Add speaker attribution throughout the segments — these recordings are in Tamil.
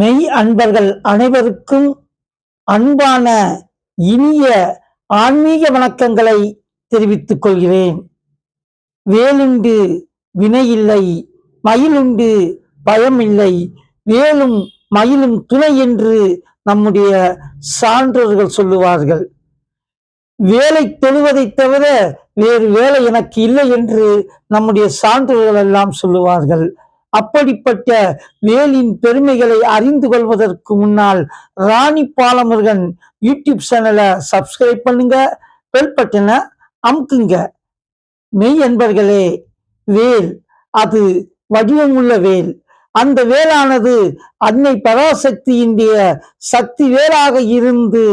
Speaker 1: மெய் அன்பர்கள் அனைவருக்கும் அன்பான இனிய ஆன்மீக வணக்கங்களை தெரிவித்துக் கொள்கிறேன். வேலுண்டு வினையில்லை மயிலுண்டு பயமில்லை வேலும் மயிலும் துணை என்று நம்முடைய சான்றோர்கள் சொல்லுவார்கள். வேலை தொழுவதை தவிர வேறு வேலை எனக்கு இல்லை என்று நம்முடைய சான்றோர்கள் எல்லாம் சொல்லுவார்கள். அப்படிப்பட்ட வேலின் பெருமைகளை அறிந்து கொள்வதற்கு முன்னால் ராணி பாலமுருகன் யூடியூப் சேனலை சப்ஸ்கிரைப் பண்ணுங்க பெல் பட்டனை அமுக்குங்க. மெய் என்பர்களே வேல் அது வடிவமுள்ள வேல். அந்த வேலானது அன்னை பராசக்தியினுடைய சக்தி வேலாக இருந்து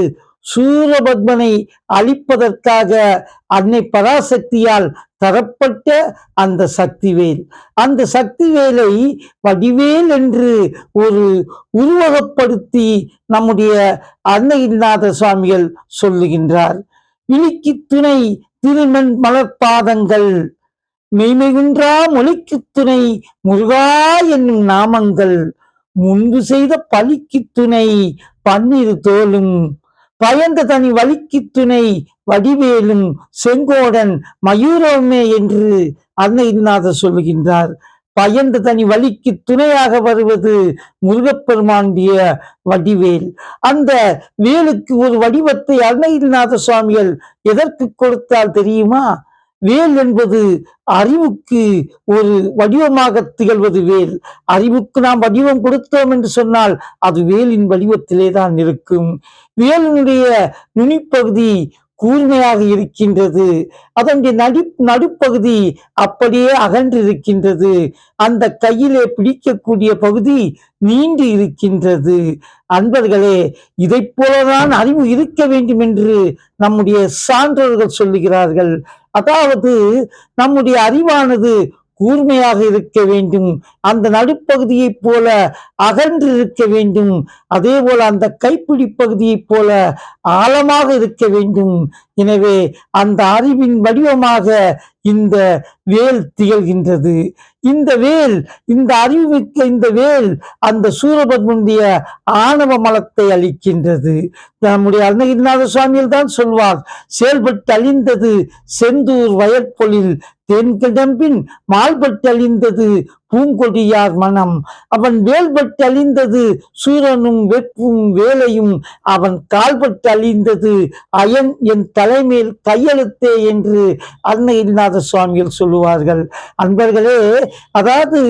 Speaker 1: சூரபத்மனை அழிப்பதற்காக அன்னை பராசக்தியால் தரப்பட்ட அந்த சக்திவேல். அந்த சக்திவேலை வடிவேல் என்று ஒரு உருவகப்படுத்தி நம்முடைய அன்னைநாத சுவாமிகள் சொல்லுகின்றார். இனிக்கு துணை திருமண் மலர்பாதங்கள் மெய்மைகுன்றா மொழிக்கு துணை முருகா என்னும் நாமங்கள் முன்பு செய்த பலிக்கு துணை பன்னிரு தோலும் பயந்த தனி வலிக்கு துணை வடிவேலும் செங்கோடன் மயூரமே என்று அன்னைநாதர் சொல்லுகின்றார். பயந்த தனி வலிக்கு துணையாக வருவது முருகப்பெருமாண்டிய வடிவேல். அந்த வேலுக்கு ஒரு வடிவத்தை அன்னைநாத சுவாமிகள் எதற்கு கொடுத்தால் தெரியுமா? வேல் என்பது அறிவுக்கு ஒரு வடிவமாக திகழ்வது வேல் அறிவுக்கு நாம் வடிவம் கொடுத்தோம் என்று சொன்னால் அது வேலின் வடிவத்திலே தான் இருக்கும். வேலினுடைய நுனிப்பகுதி கூர்மையாக இருக்கின்றது. அதனுடைய நடி நடுப்பகுதி அப்படியே அகன்று இருக்கின்றது அந்த கையிலே பிடிக்கக்கூடிய பகுதி நீண்டு இருக்கின்றது. அன்பர்களே இதை போலதான் அறிவு இருக்க வேண்டும் என்று நம்முடைய சான்றோர்கள் சொல்லுகிறார்கள். அதாவது நம்முடைய அறிவானது கூர்மையாக இருக்க வேண்டும். அந்த நடுப்பகுதியைப் போல அகன்று இருக்க வேண்டும். அதே போல அந்த கைப்பிடி பகுதியைப் போல ஆழமாக இருக்க வேண்டும். எனவே அந்த அறிவின் வடிவமாக இந்த வேல் திகழ்கின்றது. இந்த வேல் இந்த அறிவுமிக்க இந்த வேல் அந்த சூரபத்மனுடைய ஆணவ மலத்தை அளிக்கின்றது. நம்முடைய அருணகிரிநாத சுவாமியில் தான் சொல்வார் செயல்பட்டு அழிந்தது செந்தூர் வயற்பொழில் தென்கிடம்பின் மால்பட்டு அழிந்தது பூங்கொடியார் மனம் அவன் வேல்பட்டு அழிந்தது சூரனும் வெப்பும் வேலையும் அவன் கால்பட்டு அழிந்தது அயன் என் தலைமையில் கையெழுத்தே என்று அன்னைநாத சுவாமிகள் சொல்லுவார்கள். அன்பர்களே அதாவது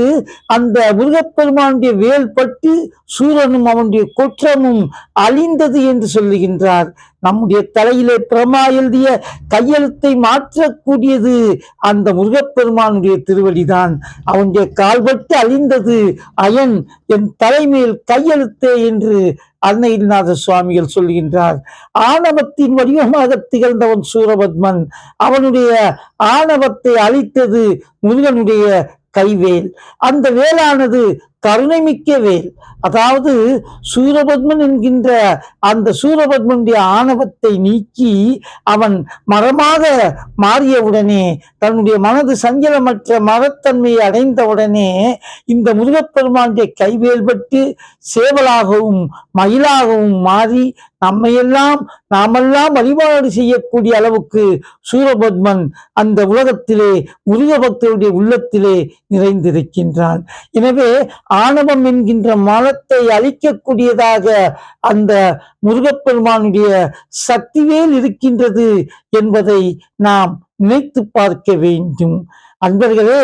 Speaker 1: அந்த முருகப்பெருமானுடைய வேல்பட்டு சூரனும் அவனுடைய குற்றமும் அழிந்தது என்று சொல்லுகின்றார். நம்முடைய தலையிலே பிரமா எழுதிய கையெழுத்தை மாற்றக்கூடியது அந்த முருகப்பெருமானுடைய திருவடிதான். அவனுடைய கால்பட்டு அழிந்தது அயன் என் தலைமையில் கையெழுத்தே என்று அன்னைநாத சுவாமிகள் சொல்கின்றார் ஆணவத்தின் வடிவமாக திகழ்ந்தவன் சூரபத்மன். அவனுடைய ஆணவத்தை அழித்தது முருகனுடைய கைவேல். அந்த வேலானது கருணைமிக்க வேல். அதாவது சூரபத்மன் என்கின்ற அந்த சூரபத்மனுடைய ஆணவத்தை நீக்கி அவன் மரமாக மாறியவுடனே தன்னுடைய மனது சஞ்சலமற்ற மரத்தன்மையை அடைந்தவுடனே இந்த முருகப்பெருமானுடைய கைவேல் பட்டு சேவலாகவும் மயிலாகவும் மாறி நம்மையெல்லாம் நாமெல்லாம் வழிபாடு செய்யக்கூடிய அளவுக்கு சூரபத்மன் அந்த உலகத்திலே முருக பக்தருடைய உள்ளத்திலே நிறைந்திருக்கின்றான். எனவே ஆணவம் என்கின்ற மனத்தை அழிக்கக்கூடியதாக அந்த முருகப்பெருமானுடைய சக்திவேல் இருக்கின்றது என்பதை நாம் நினைத்து பார்க்க வேண்டும். அன்பர்களே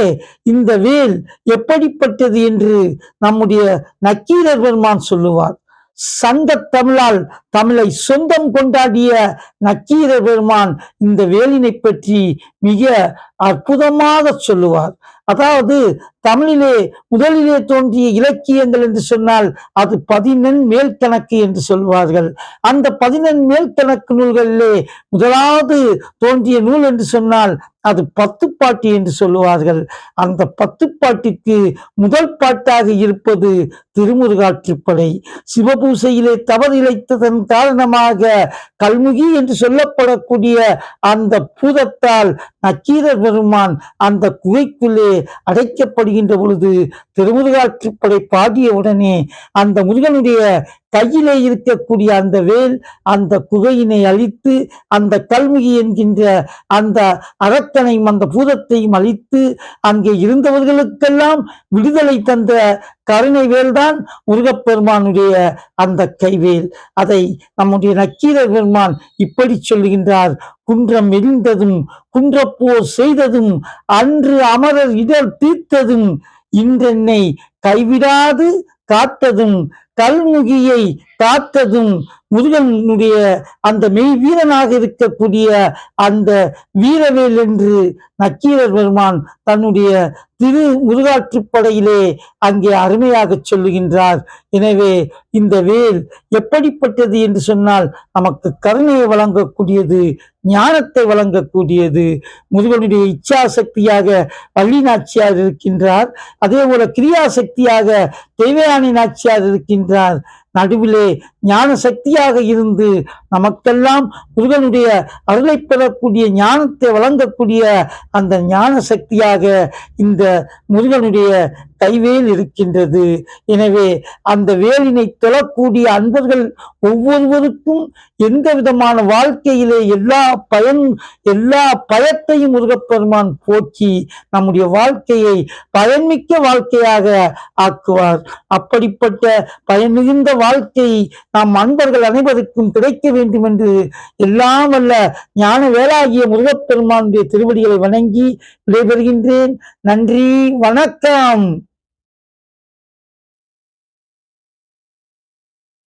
Speaker 1: இந்த வேல் எப்படிப்பட்டது என்று நம்முடைய நக்கீரர் பெருமான் சொல்லுவார். சங்க தமிழால் தமிழை சொந்தம் கொண்டாடிய நக்கீர பெருமான் இந்த வேலினை பற்றி மிக அற்புதமாக சொல்லுவார். அதாவது தமிழிலே முதலிலே தோன்றிய இலக்கியங்கள் என்று சொன்னால் அது பதினெண் மேல் கணக்கு என்று சொல்வார்கள். அந்த பதினெண் மேல் கணக்கு நூல்களிலே முதலாவது தோன்றிய நூல் என்று சொன்னால் அது பத்து பாட்டி என்று சொல்லுவார்கள். அந்த பத்து பாட்டிற்கு முதல் பாட்டாக இருப்பது திருமுருகாற்றுப்படை சிவபூசையிலே தவறு இழைத்ததன் காரணமாக கல்முகி என்று சொல்லப்படக்கூடிய அந்த பூதத்தால் நக்கீரர் பெருமான் அந்த குகைக்குள்ளே அடைக்கப்படுகின்ற பொழுது திருமுருகாற்றுப்படை பாடிய உடனே அந்த முருகனுடைய கையிலே இருக்கக்கூடிய அந்த வேல் அந்த குகையினை அழித்து அந்த கல்முகி என்கின்ற அந்த அரக்கனையும் அந்த பூதத்தையும் அழித்து அங்கே இருந்தவர்களுக்கெல்லாம் விடுதலை தந்த கருணை வேல்தான் முருகப்பெருமானுடைய அந்த கைவேல். அதை நம்முடைய நக்கீரர் பெருமான் இப்படி சொல்லுகின்றார் குன்றம் எரிந்ததும் குன்றப்போர் செய்ததும் அன்று அமரர் இடர் தீர்த்ததும் இன்றென்னை கைவிடாது காத்ததும் கல்முகியை காத்ததும் முருகனுடைய அந்த மெய் வீரனாக இருக்கக்கூடிய அந்த வீரவேல் என்று நக்கீரர் பெருமான் தன்னுடைய திரு முருகாற்றுப்படையிலே அங்கே அருமையாக சொல்லுகின்றார். எனவே இந்த வேல் எப்படிப்பட்டது என்று சொன்னால் நமக்கு கருணையை வழங்கக்கூடியது ஞானத்தை வழங்கக்கூடியது. முருகனுடைய இச்சா சக்தியாக வள்ளி நாச்சியார் இருக்கின்றார். அதே போல கிரியாசக்தியாக தேவயானி நாச்சியார் இருக்கின்றார். நடுவிலே ஞான சக்தியாக இருந்து நமக்கெல்லாம் முருகனுடைய அருளை பெறக்கூடிய ஞானத்தை வழங்கக்கூடிய அந்த ஞான சக்தியாக இந்த முருகனுடைய கைவேல் இருக்கின்றது. எனவே அந்த வேலினை தொழக்கூடிய அன்பர்கள் ஒவ்வொருவருக்கும் எந்த விதமான வாழ்க்கையிலே எல்லா பயன் எல்லா பயத்தையும் முருகப்பெருமான் போக்கி நம்முடைய வாழ்க்கையை பயன்மிக்க வாழ்க்கையாக ஆக்குவார். அப்படிப்பட்ட பயன் மிகுந்த வாழ்க்கை நாம் அன்பர்கள் அனைவருக்கும் கிடைக்க வேண்டும். என்று எல்லாம் வல்ல ஞான வேளாகிய முருகப்பெருமானுடைய திருவடிகளை வணங்கி விடைபெறுகின்றேன். நன்றி வணக்கம்.